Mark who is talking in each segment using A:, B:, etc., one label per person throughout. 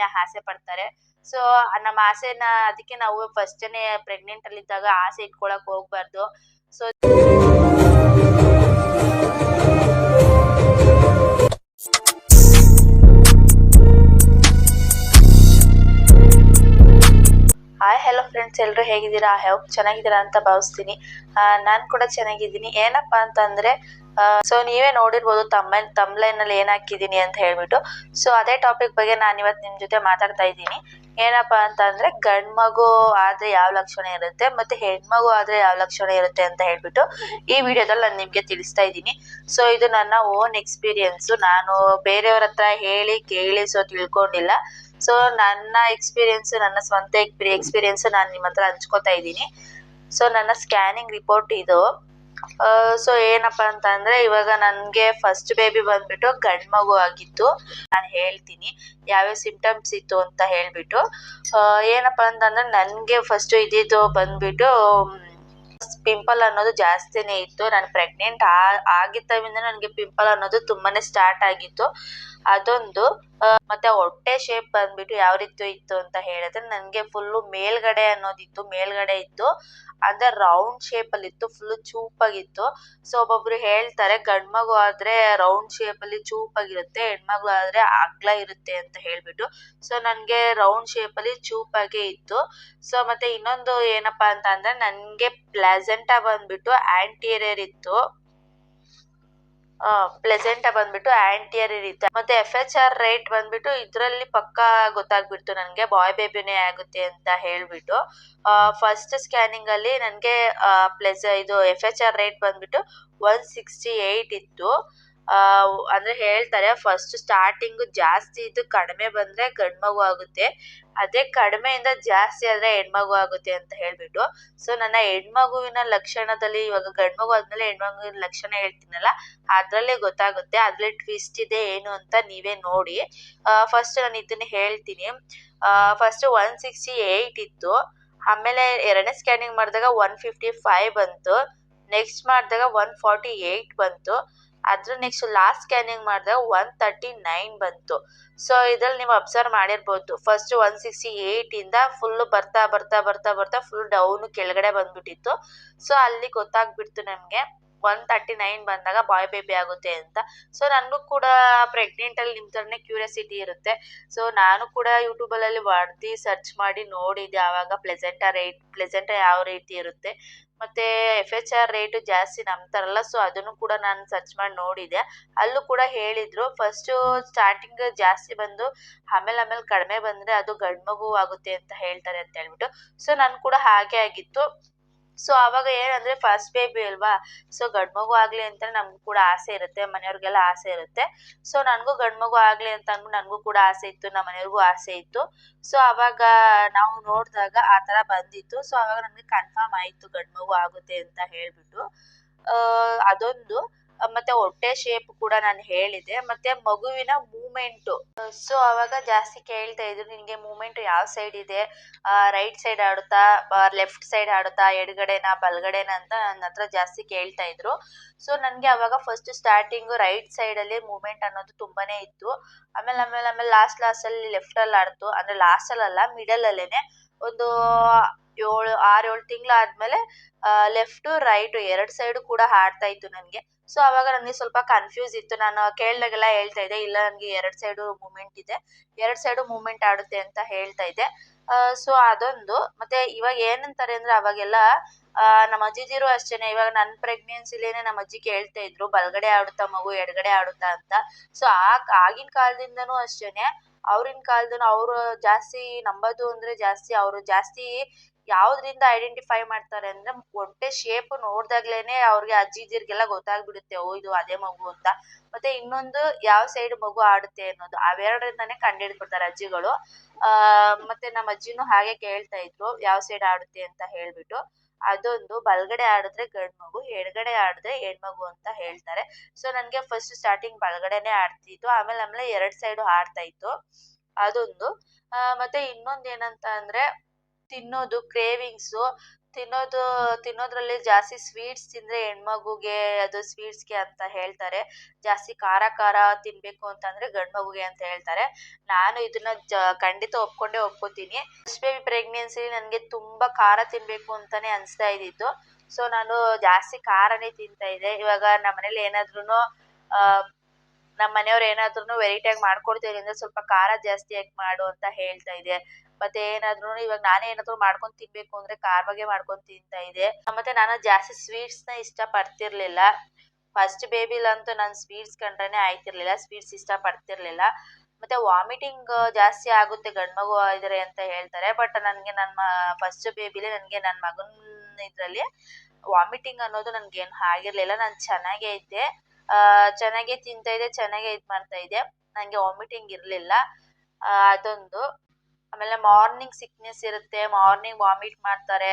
A: ತುಂಬಾನೇ ಆಸೆ ಪಡ್ತಾರೆ. ಸೊ ನಮ್ಮ ಆಸೆನ ಅದಕ್ಕೆ ನಾವು ಫಸ್ಟ್ನೇ ಪ್ರೆಗ್ನೆಂಟ್ ಅಲ್ಲಿ ಇದ್ದಾಗ ಆಸೆ ಇಟ್ಕೊಳಕ್ ಹೋಗ್ಬಾರ್ದು. ಸೊ ಹಾಯ್ ಹಲೋ ಫ್ರೆಂಡ್ಸ್ ಎಲ್ಲರೂ ಹೇಗಿದ್ದೀರಾ? ಐ ಹೋಪ್ ಚೆನ್ನಾಗಿದ್ದೀರಾ ಅಂತ ಭಾವಿಸ್ತೀನಿ. ನಾನು ಕೂಡ ಚೆನ್ನಾಗಿದ್ದೀನಿ. ಏನಪ್ಪಾ ಅಂತಂದ್ರೆ ಸೊ ನೀವೇ ನೋಡಿರ್ಬೋದು ತಮ್ಮ ತಮ್ಲೈನ್ ಅಲ್ಲಿ ಏನ್ ಹಾಕಿದೀನಿ ಅಂತ ಹೇಳ್ಬಿಟ್ಟು. ಸೊ ಅದೇ ಟಾಪಿಕ್ ಬಗ್ಗೆ ನಾನು ಇವತ್ತು ನಿಮ್ ಜೊತೆ ಮಾತಾಡ್ತಾ ಇದ್ದೀನಿ. ಏನಪ್ಪಾ ಅಂತ ಅಂದ್ರೆ ಗಂಡ್ ಆದ್ರೆ ಯಾವ ಲಕ್ಷಣ ಇರುತ್ತೆ ಮತ್ತೆ ಹೆಣ್ಮಗು ಆದ್ರೆ ಯಾವ ಲಕ್ಷಣ ಇರುತ್ತೆ ಅಂತ ಹೇಳ್ಬಿಟ್ಟು ಈ ವಿಡಿಯೋದಲ್ಲಿ ನಾನು ನಿಮ್ಗೆ ತಿಳಿಸ್ತಾ ಇದ್ದೀನಿ. ಸೊ ಇದು ನನ್ನ ಓನ್ ಎಕ್ಸ್ಪೀರಿಯನ್ಸ್ ನಾನು ಬೇರೆಯವ್ರ ಹತ್ರ ಹೇಳಿ, ಕೇಳಿ ಸೊ ತಿಳ್ಕೊಂಡಿಲ್ಲ. ಸೊ ನನ್ನ ಎಕ್ಸ್ಪೀರಿಯನ್ಸ್ ನನ್ನ ಸ್ವಂತ ಎಕ್ಸ್ಪೀರಿಯನ್ಸ್ ನಾನು ನಿಮ್ಮ ಹತ್ರ ಹಂಚ್ಕೋತಾ ಇದ್ದೀನಿ. ಸೊ ನನ್ನ ಸ್ಕ್ಯಾನಿಂಗ್ ರಿಪೋರ್ಟ್ ಇದು. ಸೊ ಏನಪ್ಪ ಅಂತ ಅಂದ್ರೆ ಇವಾಗ ನನಗೆ ಫಸ್ಟ್ ಬೇಬಿ ಬಂದ್ಬಿಟ್ಟು ಗಂಡ್ ಮಗು ಆಗಿತ್ತು ನಾನು ಹೇಳ್ತೀನಿ, ಯಾವ್ಯಾವ ಸಿಂಪ್ಟಮ್ಸ್ ಇತ್ತು ಅಂತ ಹೇಳ್ಬಿಟ್ಟು. ಏನಪ್ಪ ಅಂತಂದ್ರೆ ನನ್ಗೆ ಫಸ್ಟ್ ಇದ್ದಿದ್ದು ಬಂದ್ಬಿಟ್ಟು ಪಿಂಪಲ್ ಅನ್ನೋದು ಜಾಸ್ತಿನೇ ಇತ್ತು. ನಾನು ಪ್ರೆಗ್ನೆಂಟ್ ಆಗಿದ್ದರಿಂದ ನನಗೆ ಪಿಂಪಲ್ ಅನ್ನೋದು ತುಂಬಾನೇ ಸ್ಟಾರ್ಟ್ ಆಗಿತ್ತು. ಅದೊಂದು ಮತ್ತೆ ಹೊಟ್ಟೆ ಶೇಪ್ ಬಂದ್ಬಿಟ್ಟು ಯಾವ ರೀತಿ ಇತ್ತು ಅಂತ ಹೇಳಿದ್ರೆ ನನಗೆ ಫುಲ್ಲು ಮೇಲ್ಗಡೆ ಅನ್ನೋದಿತ್ತು, ಮೇಲ್ಗಡೆ ಇತ್ತು. ಅಂದ್ರೆ ರೌಂಡ್ ಶೇಪ್ ಅಲ್ಲಿ ಇತ್ತು ಫುಲ್ ಚೂಪಾಗಿತ್ತು. ಸೊ ಒಬ್ಬೊಬ್ರು ಹೇಳ್ತಾರೆ, ಗಂಡ್ ಮಗು ಆದ್ರೆ ರೌಂಡ್ ಶೇಪ್ ಅಲ್ಲಿ ಚೂಪಾಗಿರುತ್ತೆ ಹೆಣ್ಮಗು ಆದ್ರೆ ಅಗ್ಲ ಇರುತ್ತೆ ಅಂತ ಹೇಳ್ಬಿಟ್ಟು. ಸೊ ನನ್ಗೆ ರೌಂಡ್ ಶೇಪ್ ಅಲ್ಲಿ ಚೂಪಾಗೆ ಇತ್ತು. ಸೊ ಮತ್ತೆ ಇನ್ನೊಂದು ಏನಪ್ಪಾ ಅಂತ ಅಂದ್ರೆ, ನನ್ಗೆ ಪ್ಲೆಸೆಂಟಾ ಬಂದ್ಬಿಟ್ಟು ಆಂಟೀರಿಯರ್ ಇತ್ತು. ಪ್ಲೆಸೆಂಟ ಬಂದ್ಬಿಟ್ಟು ಆಂಟಿಯರಿಯರ್ ಇರುತ್ತೆ. ಮತ್ತೆ ಎಫ್ ಎಚ್ ಆರ್ ರೇಟ್ ಬಂದ್ಬಿಟ್ಟು ಇದ್ರಲ್ಲಿ ಪಕ್ಕಾ ಗೊತ್ತಾಗ್ಬಿಡ್ತು ನನಗೆ ಬಾಯ್ ಬೇಬಿನೇ ಆಗುತ್ತೆ ಅಂತ ಹೇಳ್ಬಿಟ್ಟು. ಫಸ್ಟ್ ಸ್ಕ್ಯಾನಿಂಗ್ ಅಲ್ಲಿ ನನಗೆ ಪ್ಲೆಸ್ ಇದು ಎಫ್ ಎಚ್ ಆರ್ ರೇಟ್ ಬಂದ್ಬಿಟ್ಟು ಒನ್ ಸಿಕ್ಸ್ಟಿ ಏಯ್ಟ್ ಇತ್ತು. ಆ, ಅಂದ್ರೆ ಹೇಳ್ತಾರೆ ಫಸ್ಟ್ ಸ್ಟಾರ್ಟಿಂಗ್ ಜಾಸ್ತಿ ಇದ್ದು ಕಡಿಮೆ ಬಂದ್ರೆ ಗಂಡ್ ಮಗು ಆಗುತ್ತೆ. ಅದೇ ಕಡಿಮೆಯಿಂದ ಜಾಸ್ತಿ ಆದ್ರೆ ಹೆಣ್ಮಗು ಆಗುತ್ತೆ ಅಂತ ಹೇಳ್ಬಿಟ್ಟು. ಸೊ ನನ್ನ ಹೆಣ್ಮಗುವಿನ ಲಕ್ಷಣದಲ್ಲಿ ಇವಾಗ ಗಂಡ್ ಮಗು ಆದ್ಮೇಲೆ ಹೆಣ್ಮಗುವಿನ ಲಕ್ಷಣ ಹೇಳ್ತೀನಲ್ಲ, ಅದ್ರಲ್ಲೇ ಗೊತ್ತಾಗುತ್ತೆ, ಅದ್ರಲ್ಲಿ ಟ್ವಿಸ್ಟ್ ಇದೆ ಏನು ಅಂತ ನೀವೇ ನೋಡಿ. ಫಸ್ಟ್ ನಾನು ಇದನ್ನ ಹೇಳ್ತೀನಿ. ಫಸ್ಟ್ ಒನ್ ಸಿಕ್ಸ್ಟಿ ಏಯ್ಟ್ ಇತ್ತು. ಆಮೇಲೆ ಎರಡನೇ ಸ್ಕ್ಯಾನಿಂಗ್ ಮಾಡಿದಾಗ ಒನ್ ಫಿಫ್ಟಿ ಫೈವ್ ಬಂತು. ನೆಕ್ಸ್ಟ್ ಮಾಡಿದಾಗ ಒನ್ ಫಾರ್ಟಿ ಏಯ್ಟ್ ಬಂತು. ಅದ್ರ ನೆಕ್ಸ್ಟ್ ಲಾಸ್ಟ್ ಸ್ಕ್ಯಾನಿಂಗ್ ಮಾಡಿದಾಗ ಒನ್ ತರ್ಟಿ ನೈನ್ ಬಂತು. ಸೊ ಇದ್ರಲ್ಲಿ ನೀವು ಅಬ್ಸರ್ವ್ ಮಾಡಿರ್ಬೋದು. ಫಸ್ಟ್ ಒನ್ ಸಿಕ್ಸ್ಟಿ ಏಯ್ಟ್ ಇಂದ ಫುಲ್ ಬರ್ತಾ ಬರ್ತಾ ಬರ್ತಾ ಬರ್ತಾ ಫುಲ್ ಡೌನ್ ಕೆಳಗಡೆ ಬಂದ್ಬಿಟ್ಟಿತ್ತು. ಸೊ ಅಲ್ಲಿ ಗೊತ್ತಾಗ್ಬಿಡ್ತು ನಮ್ಗೆ ಒನ್ ತರ್ಟಿ ನೈನ್ ಬಂದಾಗ ಬಾಯ್ ಬೇಬಿ ಆಗುತ್ತೆ ಅಂತ. ಸೊ ನನಗೂ ಕೂಡ ಪ್ರೆಗ್ನೆಂಟ್ ಅಲ್ಲಿ ನಿಮ್ ತರನೇ ಕ್ಯೂರಿಯಾಸಿಟಿ ಇರುತ್ತೆ. ಸೊ ನಾನು ಕೂಡ ಯೂಟ್ಯೂಬ್ ಅಲ್ಲಿ ಹೊಡ್ದು ಸರ್ಚ್ ಮಾಡಿ ನೋಡಿದ್ದೆ. ಆವಾಗ ಪ್ಲೆಸೆಂಟ ರೇಟ್ ಪ್ಲೆಸೆಂಟ ಯಾವ ರೀತಿ ಇರುತ್ತೆ. ಮತ್ತೆ ಎಫ್ ಎಚ್ ಆರ್ ರೇಟ್ ಜಾಸ್ತಿ ನಂಬ್ತಾರಲ್ಲ ಸೊ ಅದನ್ನು ಕೂಡ ನಾನು ಸರ್ಚ್ ಮಾಡಿ ನೋಡಿದೆ. ಅಲ್ಲೂ ಕೂಡ ಹೇಳಿದ್ರು ಫಸ್ಟ್ ಸ್ಟಾರ್ಟಿಂಗ್ ಜಾಸ್ತಿ ಬಂದು ಆಮೇಲೆ ಆಮೇಲೆ ಕಡಿಮೆ ಬಂದ್ರೆ ಅದು ಗಂಡು ಮಗು ಆಗುತ್ತೆ ಅಂತ ಹೇಳ್ತಾರೆ ಅಂತ ಹೇಳ್ಬಿಟ್ಟು. ಸೊ ನಾನು ಕೂಡ ಹಾಗೆ ಆಗಿತ್ತು. ಸೊ ಅವಾಗ ಏನಂದ್ರೆ ಫಸ್ಟ್ ಬೇಬಿ ಅಲ್ವಾ? ಸೊ ಗಂಡು ಮಗು ಆಗಲಿ ಅಂತ ನಮಗೂ ಕೂಡ ಆಸೆ ಇರುತ್ತೆ, ಮನೆಯವ್ರಿಗೆಲ್ಲ ಆಸೆ ಇರುತ್ತೆ. ಸೊ ನನಗೂ ಗಂಡು ಮಗು ಆಗಲಿ ಅಂತ ಅಂದ್ಬಿಟ್ಟು ನನಗೂ ಕೂಡ ಆಸೆ ಇತ್ತು, ನಮ್ಮ ಮನೆಯವ್ರಿಗೂ ಆಸೆ ಇತ್ತು. ಸೊ ಅವಾಗ ನಾವು ನೋಡಿದಾಗ ಆ ಥರ ಬಂದಿತ್ತು. ಸೊ ಅವಾಗ ನನಗೆ ಕನ್ಫರ್ಮ್ ಆಯ್ತು ಗಂಡು ಮಗು ಆಗುತ್ತೆ ಅಂತ ಹೇಳಿಬಿಟ್ಟು. ಅದೊಂದು. ಮತ್ತೆ ಹೊಟ್ಟೆ ಶೇಪ್ ಕೂಡ ನಾನು ಹೇಳಿದೆ. ಮತ್ತೆ ಮಗುವಿನ ಮೂಮೆಂಟ್ ಸೊ ಅವಾಗ ಜಾಸ್ತಿ ಕೇಳ್ತಾ ಇದ್ರು, ನಿನ್ಗೆ ಮೂಮೆಂಟ್ ಯಾವ ಸೈಡ್ ಇದೆ? ರೈಟ್ ಸೈಡ್ ಆಡುತ್ತಾ? ಲೆಫ್ಟ್ ಸೈಡ್ ಆಡುತ್ತಾ? ಎಡಗಡೆನಾ? ಬಲಗಡೆನಾ? ಅಂತ ನನ್ನ ಹತ್ರ ಜಾಸ್ತಿ ಕೇಳ್ತಾ ಇದ್ರು. ಸೊ ನನಗೆ ಅವಾಗ ಫಸ್ಟ್ ಸ್ಟಾರ್ಟಿಂಗ್ ರೈಟ್ ಸೈಡ್ ಅಲ್ಲಿ ಮೂಮೆಂಟ್ ಅನ್ನೋದು ತುಂಬಾನೇ ಇತ್ತು. ಆಮೇಲೆ ಆಮೇಲೆ ಆಮೇಲೆ ಲಾಸ್ಟ್ ಲಾಸ್ಟ್ ಅಲ್ಲಿ ಲೆಫ್ಟ್ ಅಲ್ಲಿ ಆಡ್ತು. ಅಂದ್ರೆ ಲಾಸ್ಟ್ ಅಲ್ಲ ಮಿಡಲ್ ಅಲ್ಲೇನೆ. ಒಂದು ಏಳು, ಆರು, ಏಳು ತಿಂಗಳಾದ್ಮೇಲೆ ಲೆಫ್ಟ್ ರೈಟ್ ಎರಡ್ ಸೈಡ್ ಕೂಡ ಹಾಡ್ತಾ ಇತ್ತು ನನಗೆ. ಸೊ ಅವಾಗ ನನಗೆ ಸ್ವಲ್ಪ ಕನ್ಫ್ಯೂಸ್ ಇತ್ತು. ನಾನು ಕೇಳ್ದಾಗೆಲ್ಲ ಹೇಳ್ತಾ ಇದ್ದೆ, ಇಲ್ಲ ನನಗೆ ಎರಡ್ ಸೈಡು ಮೂಮೆಂಟ್ ಇದೆ, ಎರಡ್ ಸೈಡು ಮೂಮೆಂಟ್ ಆಡುತ್ತೆ ಅಂತ ಹೇಳ್ತಾ ಇದ್ದೆ. ಸೊ ಅದೊಂದು. ಮತ್ತೆ ಇವಾಗ ಏನಂತಾರೆ ಅಂದ್ರೆ, ಅವಾಗೆಲ್ಲ ನಮ್ಮ ಅಜ್ಜಿದಿರು ಅಷ್ಟೇನೆ. ಇವಾಗ ನನ್ನ ಪ್ರೆಗ್ನೆನ್ಸಿಲೇನೆ ನಮ್ಮ ಅಜ್ಜಿ ಕೇಳ್ತಾ ಇದ್ರು, ಬಲ್ಗಡೆ ಆಡುತ್ತಾ ಮಗು, ಎಡಗಡೆ ಆಡುತ್ತಾ ಅಂತ. ಸೊ ಆ, ಆಗಿನ ಕಾಲದಿಂದನೂ ಅಷ್ಟೇನೆ. ಅವ್ರಿನ ಕಾಲದನು ಅವರು ಜಾಸ್ತಿ ನಂಬೋದು ಅಂದ್ರೆ ಜಾಸ್ತಿ, ಅವರು ಜಾಸ್ತಿ ಯಾವ್ದ್ರಿಂದ ಐಡೆಂಟಿಫೈ ಮಾಡ್ತಾರೆ ಅಂದ್ರೆ ಒಂಟೆ ಶೇಪ್ ನೋಡ್ದಾಗ್ಲೇನೆ ಅವ್ರಿಗೆ ಅಜ್ಜಿದಿರ್ಗೆಲ್ಲ ಗೊತ್ತಾಗ್ಬಿಡುತ್ತೆ, ಓ, ಇದು ಅದೇ ಮಗು ಅಂತ. ಮತ್ತೆ ಇನ್ನೊಂದು ಯಾವ ಸೈಡ್ ಮಗು ಆಡುತ್ತೆ ಅನ್ನೋದು, ಅವೆರಡರಿಂದಾನೇ ಕಂಡುಹಿಡ್ಕೊಡ್ತಾರೆ ಅಜ್ಜಿಗಳು. ಆ, ಮತ್ತೆ ನಮ್ಮ ಅಜ್ಜಿನೂ ಹಾಗೆ ಕೇಳ್ತಾ ಇದ್ರು, ಯಾವ ಸೈಡ್ ಆಡುತ್ತೆ ಅಂತ ಹೇಳ್ಬಿಟ್ಟು. ಅದೊಂದು ಬಲ್ಗಡೆ ಆಡಿದ್ರೆ ಗಂಡ್ ಮಗು, ಎಡ್ಗಡೆ ಆಡಿದ್ರೆ ಹೆಣ್ಮಗು ಅಂತ ಹೇಳ್ತಾರೆ. ಸೊ ನನ್ಗೆ ಫಸ್ಟ್ ಸ್ಟಾರ್ಟಿಂಗ್ ಬಲ್ಗಡೆನೆ ಆಡ್ತಿತ್ತು, ಆಮೇಲೆ ಆಮೇಲೆ ಎರಡ್ ಸೈಡು ಆಡ್ತಾ ಇತ್ತು. ಅದೊಂದು. ಮತ್ತೆ ಇನ್ನೊಂದ್ ಏನಂತ ಅಂದ್ರೆ ತಿನ್ನೋದು ಕ್ರೇವಿಂಗ್ಸು ತಿನ್ನೋದು, ತಿನ್ನೋದ್ರಲ್ಲಿ ಜಾಸ್ತಿ ಸ್ವೀಟ್ಸ್ ತಿಂದ್ರೆ ಹೆಣ್ಮಗುಗೆ ಅದು ಸ್ವೀಟ್ಸ್ಗೆ ಅಂತ ಹೇಳ್ತಾರೆ. ಜಾಸ್ತಿ ಖಾರ ಖಾರ ತಿನ್ಬೇಕು ಅಂತಂದ್ರೆ ಗಂಡ್ ಮಗುಗೆ ಅಂತ ಹೇಳ್ತಾರೆ. ನಾನು ಇದನ್ನ ಜ, ಖಂಡಿತ ಒಪ್ಕೊಂಡೇ ಒಪ್ಕೋತೀನಿ. ಫಸ್ಟ್ ಬೇಬಿ ಪ್ರೆಗ್ನೆನ್ಸಿ ನನಗೆ ತುಂಬಾ ಖಾರ ತಿನ್ಬೇಕು ಅಂತಾನೆ ಅನಿಸ್ತಾ ಇದ್ದಿತ್ತು ಸೊ ನಾನು ಜಾಸ್ತಿ ಖಾರನೇ ತಿಂತಾ ಇದ್ದೆ. ಇವಾಗ ನಮ್ಮನೇಲಿ ಏನಾದ್ರೂ ನಮ್ಮ ಮನೆಯವ್ರು ಏನಾದ್ರೂ ವೆರೈಟಿಯಾಗಿ ಮಾಡ್ಕೊಡ್ತೀವಿ ಅಂದ್ರೆ ಸ್ವಲ್ಪ ಖಾರ ಜಾಸ್ತಿ ಯಾಕೆ ಮಾಡು ಅಂತ ಹೇಳ್ತಾ ಇದೆ ಮತ್ತೆ ಏನಾದ್ರೂ ಇವಾಗ ನಾನೇ ಏನಾದ್ರು ಮಾಡ್ಕೊಂಡ್ ತಿನ್ಬೇಕು ಅಂದ್ರೆ ಖಾರವಾಗೇ ಮಾಡ್ಕೊಂಡ್ ತಿಂತಾ ಇದ್ದೆ. ಮತ್ತೆ ನಾನು ಜಾಸ್ತಿ ಸ್ವೀಟ್ಸ್ನ ಇಷ್ಟ ಪಡ್ತಿರ್ಲಿಲ್ಲ ಫಸ್ಟ್ ಬೇಬಿಲಂತೂ ನಾನು ಸ್ವೀಟ್ಸ್ ಕಂಡ್ರೇನೆ ಆಯ್ತಿರ್ಲಿಲ್ಲ ಸ್ವೀಟ್ಸ್ ಇಷ್ಟ ಪಡ್ತಿರ್ಲಿಲ್ಲ ಮತ್ತೆ ವಾಮಿಟಿಂಗ್ ಜಾಸ್ತಿ ಆಗುತ್ತೆ ಗಂಡ್ ಮಗು ಇದ್ರೆ ಅಂತ ಹೇಳ್ತಾರೆ. ಬಟ್ ನನ್ಗೆ ನನ್ನ ಫಸ್ಟ್ ಬೇಬಿಲಿ ನನ್ಗೆ ನನ್ನ ಮಗನ ಇದ್ರಲ್ಲಿ ವಾಮಿಟಿಂಗ್ ಅನ್ನೋದು ನನ್ಗೇನು ಆಗಿರ್ಲಿಲ್ಲ. ನಾನು ಚೆನ್ನಾಗೇ ಇದ್ದೆ. ಚೆನ್ನಾಗೇ ತಿಂತಾ ಇದ್ದೆ, ಚೆನ್ನಾಗೇ ಇದ್ ಮಾಡ್ತಾ ಇದ್ದೆ. ನಂಗೆ ವಾಮಿಟಿಂಗ್ ಇರಲಿಲ್ಲ. ಅದೊಂದು. ಆಮೇಲೆ ಮಾರ್ನಿಂಗ್ ಸಿಕ್ನೆಸ್ ಇರುತ್ತೆ ಮಾರ್ನಿಂಗ್ ವಾಮಿಟ್ ಮಾಡ್ತಾರೆ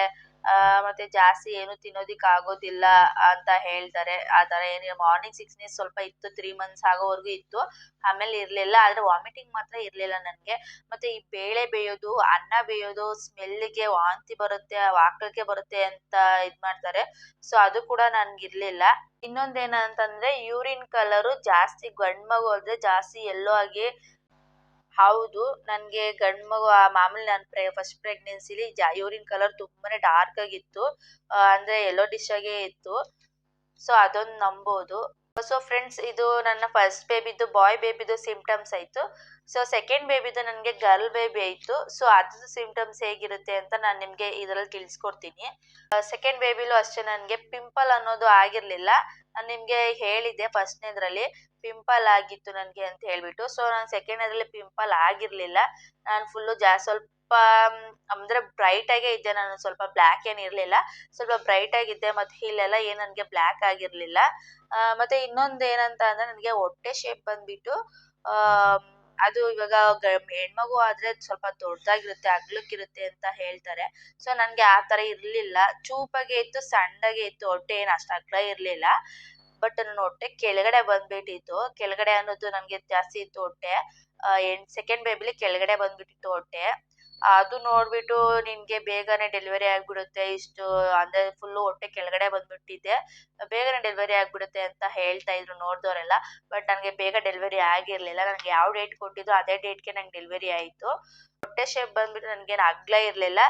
A: ಮತ್ತೆ ಜಾಸ್ತಿ ಏನು ತಿನ್ನೋದಿಕ್ ಆಗೋದಿಲ್ಲ ಅಂತ ಹೇಳ್ತಾರೆ. ಆ ತರ ಏನಿಲ್ಲ. ಮಾರ್ನಿಂಗ್ ಸಿಕ್ನೆಸ್ ಸ್ವಲ್ಪ ಇತ್ತು ತ್ರೀ ಮಂತ್ಸ್ ಆಗೋವರೆಗೂ ಇತ್ತು. ಆಮೇಲೆ ಇರ್ಲಿಲ್ಲ, ಆದ್ರೆ ವಾಮಿಟಿಂಗ್ ಮಾತ್ರ ಇರ್ಲಿಲ್ಲ ನನ್ಗೆ. ಮತ್ತೆ ಈ ಬೇಳೆ ಬೇಯೋದು, ಅನ್ನ ಬೇಯೋದು ಸ್ಮೆಲ್ಗೆ ವಾಂತಿ ಬರುತ್ತೆ ವಾಕಕ್ಕೆ ಬರುತ್ತೆ ಅಂತ ಇದ್ ಮಾಡ್ತಾರೆ. ಸೊ ಅದು ಕೂಡ ನನ್ಗೆ ಇರ್ಲಿಲ್ಲ ಇನ್ನೊಂದೇನಂತಂದ್ರೆ ಯೂರಿನ್ ಕಲರು ಜಾಸ್ತಿ ಗಂಡ್ ಮಗು ಆದ್ರೆ ಜಾಸ್ತಿ ಎಲ್ಲೋ ಆಗಿ ಹೌದು, ನನಗೆ ಗಂಡ್ ಮಗು ಮಾಮೂಲಿ ನಾನು ಪ್ರೆ ಫಸ್ಟ್ ಪ್ರೆಗ್ನೆನ್ಸಿಲಿ ಜಾ ಕಲರ್ ತುಂಬಾನೇ ಡಾರ್ಕ್ ಆಗಿತ್ತು. ಅಂದರೆ ಎಲ್ಲೋ ಡಿಶ್ ಆಗೇ ಇತ್ತು. ಸೊ ಅದೊಂದು ನಂಬೋದು. ಸೊ ಫ್ರೆಂಡ್ಸ್ ಇದು ನನ್ನ ಫಸ್ಟ್ ಬೇಬಿದು ಬಾಯ್ ಬೇಬಿದು ಸಿಂಪ್ಟಮ್ಸ್ ಆಯ್ತು. ಸೊ ಸೆಕೆಂಡ್ ಬೇಬಿದು ನನಗೆ ಗರ್ಲ್ ಬೇಬಿ ಆಯಿತು. ಸೊ ಅದ್ರದ್ದು ಸಿಂಪ್ಟಮ್ಸ್ ಹೇಗಿರುತ್ತೆ ಅಂತ ನಾನು ನಿಮಗೆ ಇದರಲ್ಲಿ ತಿಳಿಸ್ಕೊಡ್ತೀನಿ. ಸೆಕೆಂಡ್ ಬೇಬಿಲೂ ಅಷ್ಟೇ, ನನಗೆ ಪಿಂಪಲ್ ಅನ್ನೋದು ಆಗಿರ್ಲಿಲ್ಲ. ನಿಮಗೆ ಹೇಳಿದ್ದೆ ಫಸ್ಟ್ನೇದ್ರಲ್ಲಿ, ಪಿಂಪಲ್ ಆಗಿತ್ತು ನನಗೆ ಅಂತ ಹೇಳ್ಬಿಟ್ಟು. ಸೊ ನಾನು ಸೆಕೆಂಡ್ ಅದ್ರಲ್ಲಿ ಪಿಂಪಲ್ ಆಗಿರ್ಲಿಲ್ಲ. ನಾನು ಫುಲ್ಲು ಜಾ ಸ್ವಲ್ಪ, ಅಂದ್ರೆ ಬ್ರೈಟ್ ಆಗೇ ಇದ್ದೆ ನಾನು. ಸ್ವಲ್ಪ ಬ್ಲ್ಯಾಕ್ ಏನ್ ಇರ್ಲಿಲ್ಲ. ಸ್ವಲ್ಪ ಬ್ರೈಟ್ ಆಗಿದ್ದೆ. ಮತ್ತೆ ಇಲ್ಲೆಲ್ಲ ಏನು ನನಗೆ ಬ್ಲ್ಯಾಕ್ ಆಗಿರಲಿಲ್ಲ. ಮತ್ತು ಇನ್ನೊಂದ್ ಏನಂತ ಅಂದ್ರೆ, ನನಗೆ ಹೊಟ್ಟೆ ಶೇಪ್ ಬಂದ್ಬಿಟ್ಟು ಅದು ಇವಾಗ ಹೆಣ್ಮಗು ಆದ್ರೆ ಸ್ವಲ್ಪ ದೊಡ್ಡದಾಗಿರುತ್ತೆ, ಅಗ್ಲಕ್ಕಿರುತ್ತೆ ಅಂತ ಹೇಳ್ತಾರೆ. ಸೊ ನನಗೆ ಆ ತರ ಇರಲಿಲ್ಲ. ಚೂಪಾಗೆ ಇತ್ತು, ಸಣ್ಣಗೆ ಇತ್ತು, ಹೊಟ್ಟೆ ಏನು ಅಷ್ಟು ಅಗ್ಲ ಇರಲಿಲ್ಲ. ಬಟ್ ನನ್ನ ಹೊಟ್ಟೆ ಕೆಳಗಡೆ ಬಂದ್ಬಿಟ್ಟಿತ್ತು. ಕೆಳಗಡೆ ಅನ್ನೋದು ನನಗೆ ಜಾಸ್ತಿ ಇತ್ತು ಹೊಟ್ಟೆ. ಸೆಕೆಂಡ್ ಬೇಬಿಲಿ ಕೆಳಗಡೆ ಬಂದ್ಬಿಟ್ಟಿತ್ತು ಹೊಟ್ಟೆ. ಅದು ನೋಡ್ಬಿಟ್ಟು ನಿನ್ಗೆ ಬೇಗನೆ ಡೆಲಿವರಿ ಆಗ್ಬಿಡುತ್ತೆ. ಇಷ್ಟು ಅಂದ್ರೆ ಫುಲ್ಲು ಹೊಟ್ಟೆ ಕೆಳಗಡೆ ಬಂದ್ಬಿಟ್ಟಿದೆ. ಬೇಗನೆ ಡೆಲಿವರಿ ಆಗ್ಬಿಡುತ್ತೆ ಅಂತ ಹೇಳ್ತಾ ಇದ್ರು ನೋಡಿದವರೆಲ್ಲ. ಬಟ್ ನನಗೆ ಬೇಗ ಡೆಲಿವರಿ ಆಗಿರ್ಲಿಲ್ಲ. ನನಗೆ ಯಾವ ಡೇಟ್ ಕೊಟ್ಟಿದ್ದು ಅದೇ ಡೇಟ್ಗೆ ನಂಗೆ ಡೆಲಿವರಿ ಆಯಿತು. ಹೊಟ್ಟೆ ಶೇಪ್ ಬಂದ್ಬಿಟ್ಟು ನನಗೇನು ಅಗ್ಲ ಇರ್ಲಿಲ್ಲ.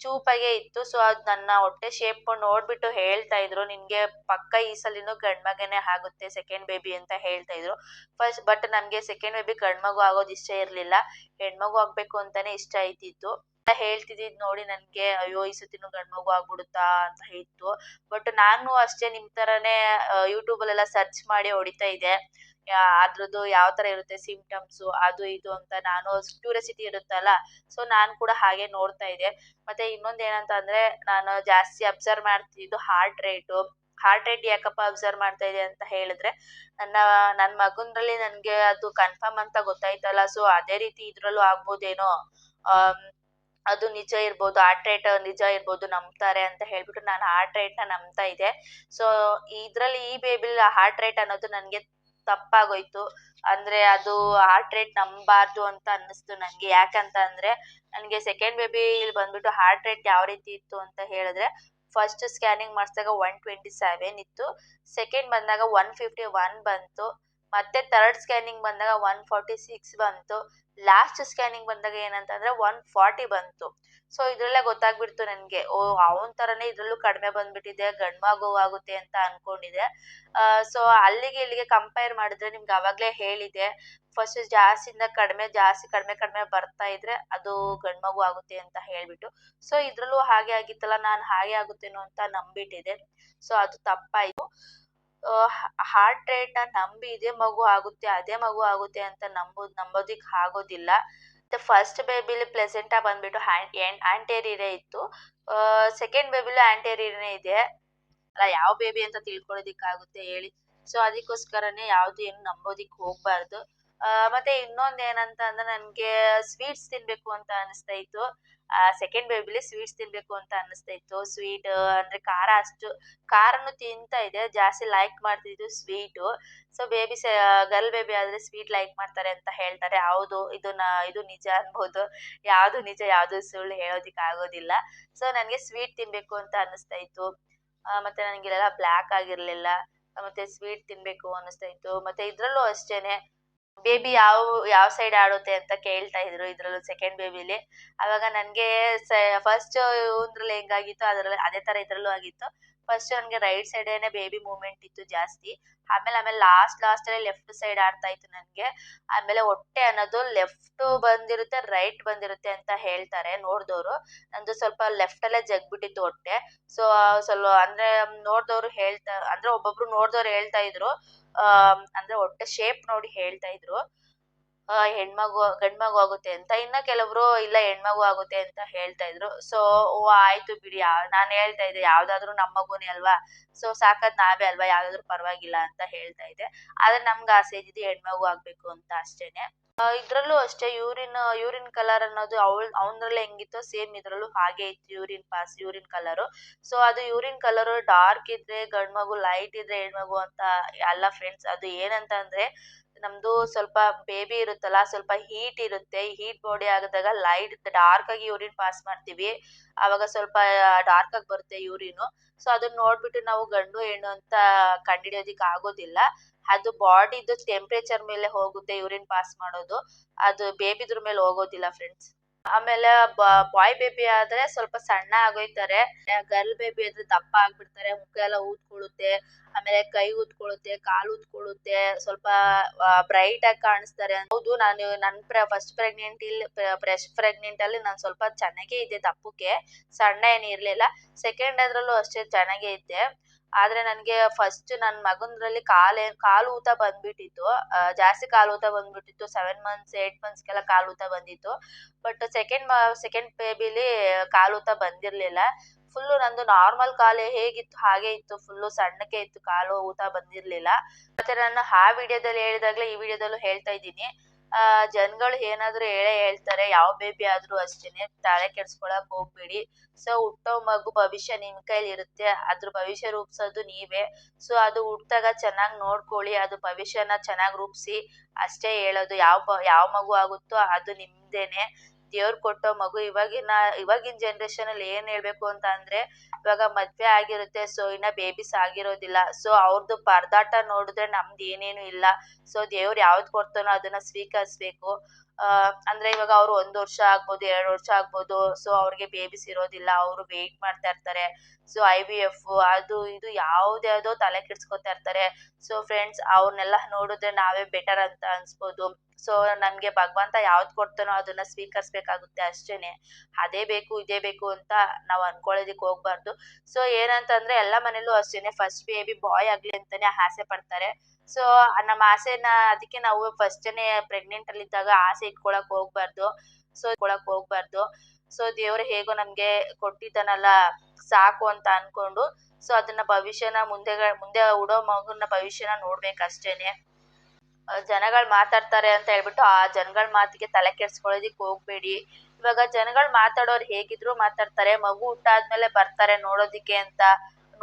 A: ಚೂಪಾಗೆ ಇತ್ತು ಸೊ ಅದು ನನ್ನ ಹೊಟ್ಟೆ ಶೇಪ್ ನೋಡ್ಬಿಟ್ಟು ಹೇಳ್ತಾ ಇದ್ರು. ನಿನಗೆ ಪಕ್ಕ ಈ ಸಲಿನೂ ಗಂಡ್ಮಗನೇ ಆಗುತ್ತೆ ಸೆಕೆಂಡ್ ಬೇಬಿ ಅಂತ ಹೇಳ್ತಾ ಇದ್ರು. ಫಸ್ಟ್ ಬಟ್ ನನಗೆ ಸೆಕೆಂಡ್ ಬೇಬಿ ಗಂಡ್ಮಗು ಆಗೋದು ಇಷ್ಟ ಇರ್ಲಿಲ್ಲ. ಹೆಣ್ಮಗು ಆಗ್ಬೇಕು ಅಂತಾನೆ ಇಷ್ಟ ಆಯ್ತಿತ್ತು. ಹೇಳ್ತಿದ್ದಿದ್ ನೋಡಿ ನನ್ಗೆ, ಅಯ್ಯೋ, ಈ ಸತಿನೂ ಗಂಡ್ಮಗು ಆಗ್ಬಿಡುತ್ತಾ ಅಂತ ಇತ್ತು ಬಟ್ ನಾನು ಅಷ್ಟೇ ನಿಮ್ ತರಾನೇ ಯೂಟ್ಯೂಬ್ ಅಲ್ಲೆಲ್ಲ ಸರ್ಚ್ ಮಾಡಿ ಹೊಡಿತಾ ಇದ್ದೆ. ಅದ್ರದ್ದು ಯಾವ ತರ ಇರುತ್ತೆ ಸಿಂಪ್ಟಮ್ಸ್ ಅದು ಇದು ಅಂತ ನಾನು ಕ್ಯೂರಿಯಾಸಿಟಿ ಇರುತ್ತಲ್ಲ ಸೊ ನಾನು ಕೂಡ ಹಾಗೆ ನೋಡ್ತಾ ಇದ್ದೆ. ಮತ್ತೆ ಇನ್ನೊಂದ್ ಏನಂತ ಅಂದ್ರೆ, ನಾನು ಜಾಸ್ತಿ ಅಬ್ಸರ್ವ್ ಮಾಡ್ತಿದ್ದು ಹಾರ್ಟ್ ರೇಟು ಹಾರ್ಟ್ ರೇಟ್ ಯಾಕಪ್ಪ ಅಬ್ಸರ್ವ್ ಮಾಡ್ತಾ ಇದೆ ಅಂತ ಹೇಳಿದ್ರೆ, ನನ್ನ ನನ್ನ ಮಗನ್ರಲ್ಲಿ ನನ್ಗೆ ಅದು ಕನ್ಫರ್ಮ್ ಅಂತ ಗೊತ್ತಾಯ್ತಲ್ಲ ಸೊ ಅದೇ ರೀತಿ ಇದ್ರಲ್ಲೂ ಆಗ್ಬೋದೇನೋ. ಅದು ನಿಜ ಇರ್ಬೋದು ಹಾರ್ಟ್ ರೇಟ್ ನಿಜ ಇರ್ಬೋದು ನಂಬ್ತಾರೆ ಅಂತ ಹೇಳ್ಬಿಟ್ಟು ನಾನು ಹಾರ್ಟ್ ರೇಟ್ನ ನಂಬ್ತಾ ಇದ್ದೆ. ಸೊ ಇದ್ರಲ್ಲಿ ಈ ಬೇಬಿಲಿ ಹಾರ್ಟ್ ರೇಟ್ ಅನ್ನೋದು ನನ್ಗೆ ತಪ್ಪಾಗೋಯ್ತು. ಅಂದ್ರೆ ಅದು ಹಾರ್ಟ್ ರೇಟ್ ನಂಬಾರ್ದು ಅಂತ ಅನ್ನಿಸ್ತು ನನಗೆ ಯಾಕಂತ ಅಂದ್ರೆ ನನ್ಗೆ ಸೆಕೆಂಡ್ ಬೇಬಿ ಇಲ್ಲಿ ಬಂದ್ಬಿಟ್ಟು ಹಾರ್ಟ್ ರೇಟ್ ಯಾವ ರೀತಿ ಇತ್ತು ಅಂತ ಹೇಳಿದ್ರೆ ಫಸ್ಟ್ ಸ್ಕ್ಯಾನಿಂಗ್ ಮಾಡಿಸಿದಾಗ ಒನ್ ಟ್ವೆಂಟಿ ಸೆವೆನ್ ಇತ್ತು. ಸೆಕೆಂಡ್ ಬಂದಾಗ ಒನ್ ಫಿಫ್ಟಿ ಒನ್ ಬಂತು. ಮತ್ತೆ ಥರ್ಡ್ ಸ್ಕ್ಯಾನಿಂಗ್ ಬಂದಾಗ ಒನ್ ಫಾರ್ಟಿ ಸಿಕ್ಸ್ ಬಂತು. ಲಾಸ್ಟ್ ಸ್ಕ್ಯಾನಿಂಗ್ ಬಂದಾಗ ಏನಂತಂದ್ರೆ ಒನ್ ಫಾರ್ಟಿ ಬಂತು. ಸೊ ಇದ್ರಲ್ಲೇ ಗೊತ್ತಾಗ್ಬಿಡ್ತು ನನಗೆ, ಓ, ಅವನ್ ಥರನೇ ಇದ್ರಲ್ಲೂ ಕಡಿಮೆ ಬಂದ್ಬಿಟ್ಟಿದೆ, ಗಂಡು ಮಗು ಆಗುತ್ತೆ ಅಂತ ಅನ್ಕೊಂಡಿದೆ. ಸೊ ಅಲ್ಲಿಗೆ ಇಲ್ಲಿಗೆ ಕಂಪೇರ್ ಮಾಡಿದ್ರೆ ನಿಮ್ಗೆ ಆವಾಗಲೇ ಹೇಳಿದೆ ಫಸ್ಟ್ ಜಾಸ್ತಿಯಿಂದ ಕಡಿಮೆ, ಜಾಸ್ತಿ ಕಡಿಮೆ ಕಡಿಮೆ ಬರ್ತಾ ಇದ್ರೆ ಅದು ಗಂಡ್ ಮಗು ಆಗುತ್ತೆ ಅಂತ ಹೇಳ್ಬಿಟ್ಟು. ಸೊ ಇದ್ರಲ್ಲೂ ಹಾಗೆ ಆಗಿತ್ತಲ್ಲ, ನಾನು ಹಾಗೆ ಆಗುತ್ತೇನೋ ಅಂತ ನಂಬಿಟ್ಟಿದೆ. ಸೊ ಅದು ತಪ್ಪಾಯ್ತು. ಹಾರ್ಟ್ ರೇಟ್ ನಂಬಿ ಇದೇ ಮಗು ಆಗುತ್ತೆ, ಅದೇ ಮಗು ಆಗುತ್ತೆ ಅಂತ ನಂಬೋದ್ ನಂಬೋದಿಕ್ ಆಗೋದಿಲ್ಲ. ಫಸ್ಟ್ ಬೇಬಿಲಿ ಪ್ಲೆಸೆಂಟಾ ಬಂದ್ಬಿಟ್ಟು ಆಂಟೇರಿಯರೇ ಇತ್ತು. ಸೆಕೆಂಡ್ ಬೇಬಿಲಿ ಆಂಟೇರಿಯರೇ ಇದೆ. ಅಲ್ಲ, ಯಾವ ಬೇಬಿ ಅಂತ ತಿಳ್ಕೊಳ್ಳೋದಿಕ್ ಆಗುತ್ತೆ ಹೇಳಿ. ಸೊ ಅದಕ್ಕೋಸ್ಕರನೇ ಯಾವುದು ಏನು ನಂಬೋದಿಕ್ ಹೋಗ್ಬಾರ್ದು. ಮತ್ತೆ ಇನ್ನೊಂದ್ ಏನಂತ ಅಂದ್ರೆ ನನ್ಗೆ ಸ್ವೀಟ್ಸ್ ತಿನ್ಬೇಕು ಅಂತ ಅನಿಸ್ತಾ ಇತ್ತು. ಸೆಕೆಂಡ್ ಬೇಬಿಲಿ ಸ್ವೀಟ್ಸ್ ತಿನ್ಬೇಕು ಅಂತ ಅನಿಸ್ತಾ ಇತ್ತು. ಸ್ವೀಟ್ ಅಂದ್ರೆ ಖಾರ ಅಷ್ಟು, ಖಾರನು ತಿಂತಾ ಇದೆ ಜಾಸ್ತಿ like ಮಾಡ್ತಿದ್ದು sweet so baby girl baby ಆದ್ರೆ ಸ್ವೀಟ್ ಲೈಕ್ ಮಾಡ್ತಾರೆ ಅಂತ ಹೇಳ್ತಾರೆ. ಹೌದು, ಇದು ಇದು ನಿಜ ಅನ್ಬೋದು. ಯಾವ್ದು ನಿಜ, ಯಾವ್ದು ಸುಳ್ಳು ಹೇಳೋದಿಕ್ ಆಗೋದಿಲ್ಲ. ಸೊ ನನ್ಗೆ ಸ್ವೀಟ್ ತಿನ್ಬೇಕು ಅಂತ ಅನಿಸ್ತಾ ಇತ್ತು. ಮತ್ತೆ ಇಲ್ಲೆಲ್ಲ ಬ್ಲ್ಯಾಕ್ ಆಗಿರ್ಲಿಲ್ಲ. ಮತ್ತೆ ಸ್ವೀಟ್ ತಿನ್ಬೇಕು ಅನಿಸ್ತಾ ಇತ್ತು. ಮತ್ತೆ ಇದ್ರಲ್ಲೂ ಅಷ್ಟೇನೆ. ಬೇಬಿ ಯಾವ ಯಾವ ಸೈಡ್ ಆಡುತ್ತೆ ಅಂತ ಕೇಳ್ತಾ ಇದ್ರು ಇದ್ರಲ್ಲೂ ಸೆಕೆಂಡ್ ಬೇಬಿಲಿ ಅವಾಗ ನನ್ಗೆ ಫಸ್ಟ್ ಒಂದ್ರಲ್ಲಿ ಹೆಂಗಾಗಿತ್ತು, ಅದ್ರಲ್ಲಿ ಅದೇ ತರ ಇದ್ರಲ್ಲೂ ಆಗಿತ್ತು. ಫಸ್ಟ್ ನನ್ಗೆ ರೈಟ್ ಸೈಡೇನೆ ಬೇಬಿ ಮೂವ್ಮೆಂಟ್ ಇತ್ತು ಜಾಸ್ತಿ. ಆಮೇಲೆ ಆಮೇಲೆ ಲಾಸ್ಟ್ ಲಾಸ್ಟ್ ಅಲ್ಲಿ ಲೆಫ್ಟ್ ಸೈಡ್ ಆಡ್ತಾ ಇತ್ತು ನನ್ಗೆ. ಆಮೇಲೆ ಹೊಟ್ಟೆ ಅನ್ನೋದು ಲೆಫ್ಟ್ ಬಂದಿರುತ್ತೆ ರೈಟ್ ಬಂದಿರುತ್ತೆ ಅಂತ ಹೇಳ್ತಾರೆ ನೋಡ್ದವ್ರು ನಂದು ಸ್ವಲ್ಪ ಲೆಫ್ಟ್ ಅಲ್ಲೇ ಜಗ್ಬಿಟ್ಟಿತ್ತು ಹೊಟ್ಟೆ. ಸೊ ಸ್ವಲ್ಪ ಅಂದ್ರೆ ನೋಡ್ದವ್ರು ಹೇಳ್ತಾ, ಅಂದ್ರೆ ಒಬ್ಬೊಬ್ರು ನೋಡ್ದವ್ರು ಹೇಳ್ತಾ ಇದ್ರು. ಅಂದ್ರೆ ಹೊಟ್ಟೆ ಶೇಪ್ ನೋಡಿ ಹೇಳ್ತಾ ಇದ್ರು. ಹೆಣ್ಮಗು, ಗಂಡ್ಮಗು ಆಗುತ್ತೆ ಅಂತ. ಇನ್ನ ಕೆಲವರು, ಇಲ್ಲ, ಹೆಣ್ಮಗು ಆಗುತ್ತೆ ಅಂತ ಹೇಳ್ತಾ ಇದ್ರು. ಸೊ ಓ, ಆಯ್ತು ಬಿಡಿ. ನಾನು ಹೇಳ್ತಾ ಇದ್ದೆ, ಯಾವ್ದಾದ್ರು ನಮ್ಮ ಮಗುನೇ ಅಲ್ವಾ? ಸೊ ಸಾಕದ್ ನಾವೇ ಅಲ್ವಾ? ಯಾವ್ದಾದ್ರು ಪರವಾಗಿಲ್ಲ ಅಂತ ಹೇಳ್ತಾ ಇದ್ದೆ. ಆದ್ರೆ ನಮ್ಗೆ ಆಸೆ ಇದ್ದಿದ್ದು ಹೆಣ್ಮಗು ಆಗ್ಬೇಕು ಅಂತ ಅಷ್ಟೇನೆ. ಇದ್ರಲ್ಲೂ ಅಷ್ಟೇ, ಯೂರಿನ್ ಯೂರಿನ್ ಕಲರ್ ಅನ್ನೋದು ಅವಳ, ಅವನದ್ರಲ್ಲಿ ಹೆಂಗಿತ್ತೋ ಸೇಮ್ ಇದ್ರಲ್ಲೂ ಹಾಗೆ ಇತ್ತು urine pass urine colour so ಅದು ಯೂರಿನ್ ಕಲರ್ ಡಾರ್ಕ್ ಇದ್ರೆ ಗಂಡ್ ಮಗು ಲೈಟ್ ಇದ್ರೆ ಹೆಣ್ಮಗು ಅಂತ ಎಲ್ಲ ಫ್ರೆಂಡ್ಸ್ ಅದು ಏನಂತ ಅಂದ್ರೆ ನಮ್ದು ಸ್ವಲ್ಪ ಬೇಬಿ ಇರುತ್ತಲ್ಲ, ಸ್ವಲ್ಪ ಹೀಟ್ ಇರುತ್ತೆ. ಹೀಟ್ ಬಾಡಿ ಆಗಿದಾಗ ಲೈಟ್ ಡಾರ್ಕ್ ಆಗಿ ಯೂರಿನ್ ಪಾಸ್ ಮಾಡ್ತೀವಿ. ಅವಾಗ ಸ್ವಲ್ಪ ಡಾರ್ಕ್ ಆಗಿ ಬರುತ್ತೆ ಯೂರಿನ್ ಸೊ ಅದನ್ನ ನೋಡ್ಬಿಟ್ಟು ನಾವು ಗಂಡು, ಹೆಣ್ಣು ಅಂತ ಕಂಡಿಡಿಯೋದಿಕ್ ಆಗೋದಿಲ್ಲ. ಅದು ಬಾಡಿದು ಟೆಂಪ್ರೇಚರ್ ಮೇಲೆ ಹೋಗುತ್ತೆ ಯೂರಿನ್ ಪಾಸ್ ಮಾಡೋದು. ಅದು ಬೇಬಿದ್ರ ಮೇಲೆ ಹೋಗೋದಿಲ್ಲ ಫ್ರೆಂಡ್ಸ್ ಆಮೇಲೆ ಬಾಯ್ ಬೇಬಿ ಆದ್ರೆ ಸ್ವಲ್ಪ ಸಣ್ಣ ಆಗೋಯ್ತಾರೆ. ಗರ್ಲ್ ಬೇಬಿ ಆದ್ರೆ ದಪ್ಪ ಆಗ್ಬಿಡ್ತಾರೆ. ಮುಖ ಎಲ್ಲ ಊದ್ಕೊಳ್ಳುತ್ತೆ. ಆಮೇಲೆ ಕೈ ಊದ್ಕೊಳ್ಳುತ್ತೆ, ಕಾಲು ಊದ್ಕೊಳ್ಳುತ್ತೆ. ಸ್ವಲ್ಪ ಬ್ರೈಟ್ ಆಗಿ ಕಾಣಿಸ್ತಾರೆ. ಹೌದು, ನಾನು ನನ್ ಫಸ್ಟ್ ಪ್ರೆಗ್ನೆಂಟ್ ಇಲ್ಲಿ ಫ್ರೆಶ್ ಪ್ರೆಗ್ನೆಂಟ್ ಅಲ್ಲಿ ನಾನು ಸ್ವಲ್ಪ ಚೆನ್ನಾಗೇ ಇದ್ದೆ ದಪ್ಪಕ್ಕೆ. ಸಣ್ಣ ಏನು ಇರ್ಲಿಲ್ಲ. ಸೆಕೆಂಡ್ ಅದ್ರಲ್ಲೂ ಅಷ್ಟೇ ಚೆನ್ನಾಗೇ ಇದ್ದೆ. ಆದ್ರೆ ನನ್ಗೆ ಫಸ್ಟ್ ನನ್ ಮಗಂದ್ರಲ್ಲಿ ಕಾಲೇ, ಕಾಲು ಊತ ಬಂದ್ಬಿಟ್ಟಿತ್ತು. ಜಾಸ್ತಿ ಕಾಲು ಊತ ಬಂದ್ಬಿಟ್ಟಿತ್ತು. ಸೆವೆನ್ ಮಂತ್ಸ್ ಏಟ್ ಮಂತ್ಸ್ಗೆಲ್ಲ ಕಾಲು ಊತ ಬಂದಿತ್ತು. ಬಟ್ ಸೆಕೆಂಡ್ ಸೆಕೆಂಡ್ ಬೇಬಿಲಿ ಕಾಲು ಊತ ಬಂದಿರ್ಲಿಲ್ಲ. ಫುಲ್ಲು ನಂದು ನಾರ್ಮಲ್ ಕಾಲೇ ಹೇಗಿತ್ತು, ಹಾಗೆ ಇತ್ತು. ಫುಲ್ಲು ಸಣ್ಣಕ್ಕೆ ಇತ್ತು, ಕಾಲು ಊತ ಬಂದಿರ್ಲಿಲ್ಲ. ಮತ್ತೆ ನಾನು ಆ ವಿಡಿಯೋದಲ್ಲಿ ಹೇಳಿದಾಗ್ಲೇ ಈ ವಿಡಿಯೋದಲ್ಲೂ ಹೇಳ್ತಾ ಇದ್ದೀನಿ. ಆ, ಜನಗಳು ಏನಾದ್ರು ಹೇಳೇ ಹೇಳ್ತಾರೆ, ಯಾವ ಬೇಬಿ ಆದ್ರೂ ಅಷ್ಟೇನೆ ತಲೆ ಕೆಡ್ಸ್ಕೊಳಕ್ ಹೋಗ್ಬೇಡಿ. ಸೊ ಹುಟ್ಟೋ ಮಗು ಭವಿಷ್ಯ ನಿಮ್ ಕೈಲಿ ಇರುತ್ತೆ, ಅದ್ರ ಭವಿಷ್ಯ ರೂಪಿಸೋದು ನೀವೇ. ಸೊ ಅದು ಹುಟ್ಟಿದಾಗ ಚೆನ್ನಾಗ್ ನೋಡ್ಕೊಳ್ಳಿ, ಅದು ಭವಿಷ್ಯನ ಚೆನ್ನಾಗ್ ರೂಪಿಸಿ, ಅಷ್ಟೇ ಹೇಳೋದು. ಯಾವ ಯಾವ ಮಗು ಆಗುತ್ತೋ ಅದು ನಿಮ್ದೇನೆ. ದೇವ್ರ್ ಕೊಟ್ಟೋ ಮಗು ಇವಾಗಿನ ಇವಾಗಿನ ಜನರೇಷನ್ ಅಲ್ಲಿ ಏನ್ ಹೇಳ್ಬೇಕು ಅಂತ ಅಂದ್ರೆ ಇವಾಗ ಮದ್ವೆ ಆಗಿರುತ್ತೆ ಸೊ ಇನ್ನ ಬೇಬಿಸ್ ಆಗಿರೋದಿಲ್ಲ. ಸೊ ಅವ್ರದ್ದು ಪರದಾಟ ನೋಡಿದ್ರೆ ನಮ್ದು ಏನೇನು ಇಲ್ಲ. ಸೊ ದೇವ್ರು ಯಾವ್ದು ಕೊಡ್ತಾನೋ ಅದನ್ನ ಸ್ವೀಕರಿಸ್ಬೇಕು. ಅಂದ್ರೆ ಇವಾಗ ಅವ್ರು ಒಂದ್ ವರ್ಷ ಆಗ್ಬೋದು, ಎರಡ್ ವರ್ಷ ಆಗ್ಬೋದು ಸೊ ಅವ್ರಿಗೆ ಬೇಬಿಸ್ ಇರೋದಿಲ್ಲ, ಅವರು ವೇಟ್ ಮಾಡ್ತಾ ಇರ್ತಾರೆ. ಸೊ ಐ ವಿ ಎಫ್ ಅದು ಇದು ಯಾವ್ದ್ಯಾವ್ದೋ ತಲೆ ಕೆಡ್ಸ್ಕೊತಾ ಇರ್ತಾರೆ. ಸೊ ಫ್ರೆಂಡ್ಸ್ ಅವ್ರನ್ನೆಲ್ಲ ನೋಡಿದ್ರೆ ನಾವೇ ಬೆಟರ್ ಅಂತ ಅನ್ಸ್ಬೋದು. ಸೊ ನಮ್ಗೆ ಭಗವಂತ ಯಾವ್ದು ಕೊಡ್ತಾನೋ ಅದನ್ನ ಸ್ವೀಕರಿಸ್ಬೇಕಾಗುತ್ತೆ ಅಷ್ಟೇನೆ. ಅದೇ ಬೇಕು, ಇದೇ ಬೇಕು ಅಂತ ನಾವು ಅನ್ಕೊಳ್ಳೋದಿಕ್ ಹೋಗ್ಬಾರ್ದು. ಸೊ ಏನಂತಂದ್ರೆ ಎಲ್ಲ ಮನೇಲೂ ಅಷ್ಟೇನೆ ಫಸ್ಟ್ ಬೇಬಿ ಬಾಯ್ ಆಗ್ಲಿ ಅಂತಾನೆ ಆಸೆ ಪಡ್ತಾರೆ. ಸೊ, ನಮ್ಮ ಆಸೆನ ಅದಕ್ಕೆ ನಾವು ಫಸ್ಟ್ನೇ ಪ್ರೆಗ್ನೆಂಟ್ ಅಲ್ಲಿ ಇದ್ದಾಗ ಆಸೆ ಇಟ್ಕೊಳಕ್ ಹೋಗ್ಬಾರ್ದು. ಸೊ, ಇಟ್ಕೊಳಕ್ ಹೋಗ್ಬಾರ್ದು. ಸೊ, ದೇವ್ರು ಹೇಗೋ ನಮ್ಗೆ ಕೊಟ್ಟಿದ್ದಾನಲ್ಲ, ಸಾಕು ಅಂತ ಅನ್ಕೊಂಡು, ಸೊ, ಅದನ್ನ ಭವಿಷ್ಯನ ಮುಂದೆ ಮುಂದೆ ಉಡೋ ಮಗುನ ಭವಿಷ್ಯನ ನೋಡ್ಬೇಕಷ್ಟೇನೆ. ಜನಗಳು ಮಾತಾಡ್ತಾರೆ ಅಂತ ಹೇಳ್ಬಿಟ್ಟು ಆ ಜನಗಳ ಮಾತಿಗೆ ತಲೆ ಕೆಡ್ಸ್ಕೊಳ್ಳೋದಿಕ್ ಹೋಗ್ಬೇಡಿ. ಇವಾಗ ಜನಗಳು ಮಾತಾಡೋರು ಹೇಗಿದ್ರು ಮಾತಾಡ್ತಾರೆ, ಮಗು ಹುಟ್ಟಾದ್ಮೇಲೆ ಬರ್ತಾರೆ ನೋಡೋದಿಕ್ಕೆ ಅಂತ.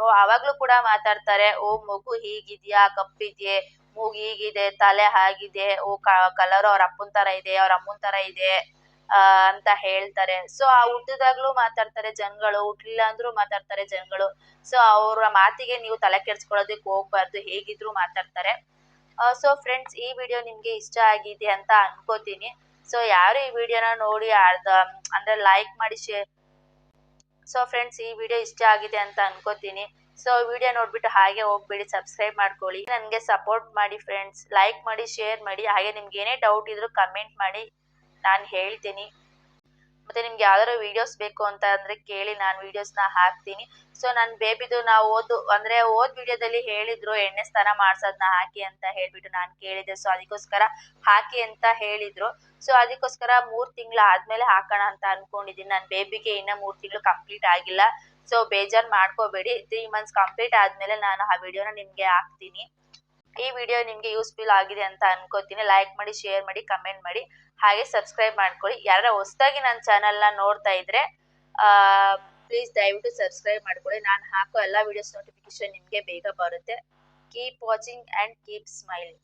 A: ಅವಾಗ್ಲೂ ಕೂಡ ಮಾತಾಡ್ತಾರೆ, ಓ, ಮಗು ಹೀಗಿದ್ಯಾ, ಕಪ್ಪಿದ್ಯೆ, ಮೂಗ್ ಹೀಗಿದೆ, ತಲೆ ಹಾಗಿದೆ ಓ ಕಲರ್ ಅವ್ರ ಅಪ್ಪನ್ ತರ ಇದೆ, ಅವ್ರ ಅಮ್ಮನ್ ತರ ಇದೆ, ಆ, ಅಂತ ಹೇಳ್ತಾರೆ. ಸೊ ಆ ಹುಟ್ಟಿದಾಗ್ಲೂ ಮಾತಾಡ್ತಾರೆ ಜನಗಳು, ಹುಟ್ಲಿಲ್ಲ ಅಂದ್ರು ಮಾತಾಡ್ತಾರೆ ಜನಗಳು. ಸೊ ಅವ್ರ ಮಾತಿಗೆ ನೀವು ತಲೆ ಕೆಡ್ಸ್ಕೊಳ್ಳೋದಕ್ಕೆ ಹೋಗ್ಬಾರ್ದು, ಹೇಗಿದ್ರು ಮಾತಾಡ್ತಾರೆ. ಸೊ ಫ್ರೆಂಡ್ಸ್ ಈ ವಿಡಿಯೋ ನಿಮ್ಗೆ ಇಷ್ಟ ಆಗಿದೆ ಅಂತ ಅನ್ಕೋತೀನಿ. ಸೊ ಯಾರು ಈ ವಿಡಿಯೋನ ನೋಡಿ ಅರ್ಧ, ಅಂದ್ರೆ ಲೈಕ್ ಮಾಡಿ ಶೇರ್ ಸೊ ಫ್ರೆಂಡ್ಸ್ ಈ ವಿಡಿಯೋ ಇಷ್ಟ ಆಗಿದೆ ಅಂತ ಅನ್ಕೋತೀನಿ. ಸೊ ವಿಡಿಯೋ ನೋಡ್ಬಿಟ್ಟು ಹಾಗೆ ಹೋಗ್ಬೇಡಿ ಸಬ್ಸ್ಕ್ರೈಬ್ ಮಾಡ್ಕೊಳ್ಳಿ. ನನಗೆ ಸಪೋರ್ಟ್ ಮಾಡಿ ಫ್ರೆಂಡ್ಸ್ ಲೈಕ್ ಮಾಡಿ ಶೇರ್ ಮಾಡಿ. ಹಾಗೆ ನಿಮ್ಗೆ ಏನೇ ಡೌಟ್ ಇದ್ರೂ ಕಮೆಂಟ್ ಮಾಡಿ. ನಾನು ಹೇಳ್ತೀನಿ. ಮತ್ತೆ ನಿಮ್ಗೆ ಯಾವ್ದಾದ್ರು ವಿಡಿಯೋಸ್ ಬೇಕು ಅಂತ ಅಂದ್ರೆ ಕೇಳಿ, ನಾನು ವಿಡಿಯೋಸ್ನ ಹಾಕ್ತೀನಿ. ಸೊ ನನ್ನ ಬೇಬಿದು ನಾವು ಓದು, ಅಂದ್ರೆ ಓದ್ ವಿಡಿಯೋದಲ್ಲಿ ಹೇಳಿದ್ರು, ಎಣ್ಣೆ ಸ್ನಾನ ಮಾಡ್ಸೋದ್ನ ಹಾಕಿ ಅಂತ ಹೇಳ್ಬಿಟ್ಟು ನಾನು ಕೇಳಿದೆ. ಸೊ ಅದಕ್ಕೋಸ್ಕರ ಹಾಕಿ ಅಂತ ಹೇಳಿದ್ರು. ಸೊ ಅದಕ್ಕೋಸ್ಕರ ಮೂರ್ ತಿಂಗಳು ಆದ್ಮೇಲೆ ಹಾಕೋಣ ಅಂತ ಅನ್ಕೊಂಡಿದೀನಿ. ನನ್ನ ಬೇಬಿಗೆ ಇನ್ನ ಮೂರ್ ತಿಂಗಳು ಕಂಪ್ಲೀಟ್ ಆಗಿಲ್ಲ. ಸೊ ಬೇಜಾರ್ ಮಾಡ್ಕೋಬೇಡಿ. ತ್ರೀ ಮಂತ್ಸ್ ಕಂಪ್ಲೀಟ್ ಆದ್ಮೇಲೆ ನಾನು ಆ ವಿಡಿಯೋನ ನಿಮ್ಗೆ ಹಾಕ್ತೀನಿ. ಈ ವಿಡಿಯೋ ನಿಮಗೆ ಯೂಸ್ಫುಲ್ ಆಗಿದೆ ಅಂತ ಅನ್ಕೋತೀನಿ. ಲೈಕ್ ಮಾಡಿ ಶೇರ್ ಮಾಡಿ ಕಮೆಂಟ್ ಮಾಡಿ. ಹಾಗೆ ಸಬ್ಸ್ಕ್ರೈಬ್ ಮಾಡ್ಕೊಳ್ಳಿ. ಯಾರು ಹೊಸದಾಗಿ ನನ್ನ ಚಾನಲ್ನ ನೋಡ್ತಾ ಇದ್ರೆ ಪ್ಲೀಸ್ ದಯವಿಟ್ಟು ಸಬ್ಸ್ಕ್ರೈಬ್ ಮಾಡ್ಕೊಳ್ಳಿ. ನಾನು ಹಾಕೋ ಎಲ್ಲ ವಿಡಿಯೋಸ್ ನೋಟಿಫಿಕೇಶನ್ ನಿಮಗೆ ಬೇಗ ಬರುತ್ತೆ. Keep watching and keep smiling